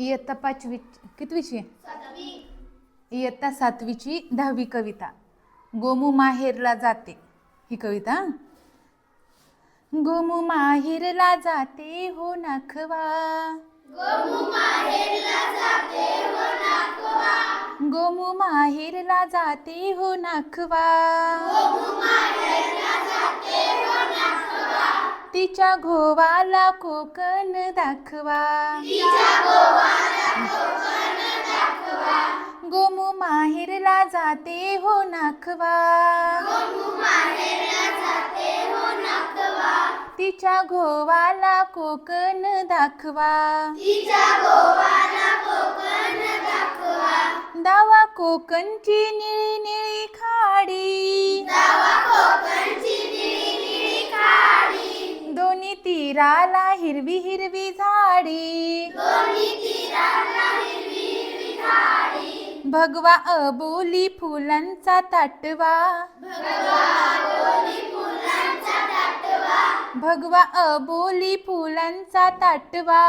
इयत्ता पाचवी कितवीची? इयत्ता सातवीची दहावी कविता. गोमू माहेरला जाते. ही कविता हं? गोमू माहेरला जाते हो नाखवा. गोमू माहेरला जाते हो नाखवा. तिच्या घोवाला कोकण दाखवा. जाते हो नाखवा तिच्या घोवाला कोकण दाखवा. दावा कोकणची निळी निळी खाडी. दोन्ही तीराला हिरवी हिरवी झाडी. भगवा अबोली फुलांचा ताटवा. भगवा अबोली फुलांचा ताटवा.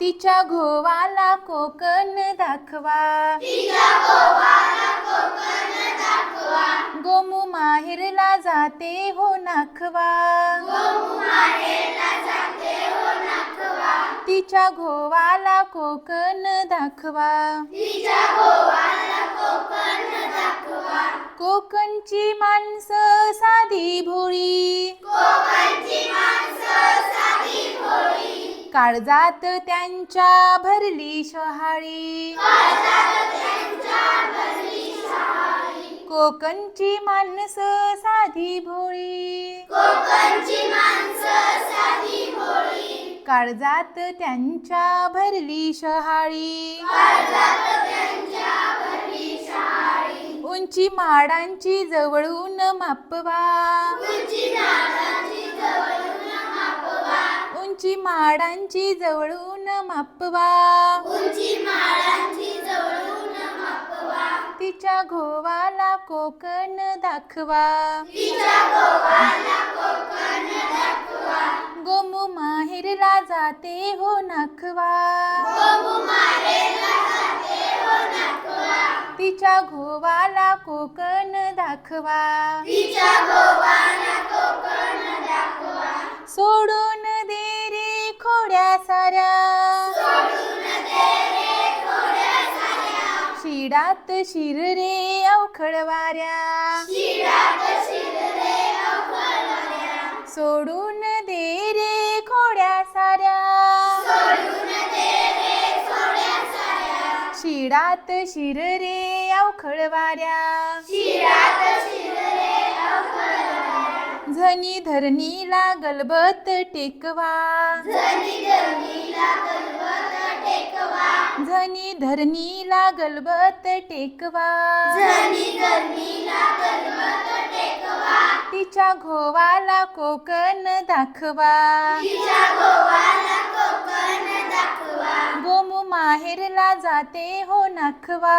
तिच्या घोवाला कोकण दाखवा. गोमू माहेरला जाते हो नाखवा. तिच्या घोवाला कोकण दाखवा. कोकणची माणसं साधी भोळी. काळजात त्यांच्या भरली शहाळी. कोकणची माणसं साधी भोळी. काळजात त्यांच्या भरली शहाळी. उंची माडांची जवळून मापवा. उंची माडांची जवळून मापवा. तिच्या घोवाला कोकण दाखवा. जाते हो नाखवा. तिच्या घोवाला कोकण दाखवा. सोडून दे रे खोड्या साऱ्या. शिडात शिर रे अवखळ वाऱ्या सोडून शिडात शिर रे अवखळ वाऱ्या. झनी धरणीला गलबत टेकवा. झनी धरणीला गलबत टेकवा. तिच्या घोवाला कोकण दाखवा. माहेरला जाते हो दाखवा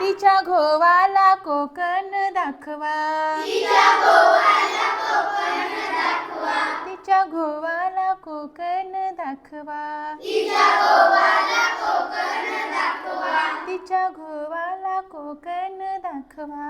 तिच्या घोवाला कोकण दाखवा. तिच्या घोवाला कोकण दाखवा. तिच्या घोवाला कोकण दाखवा.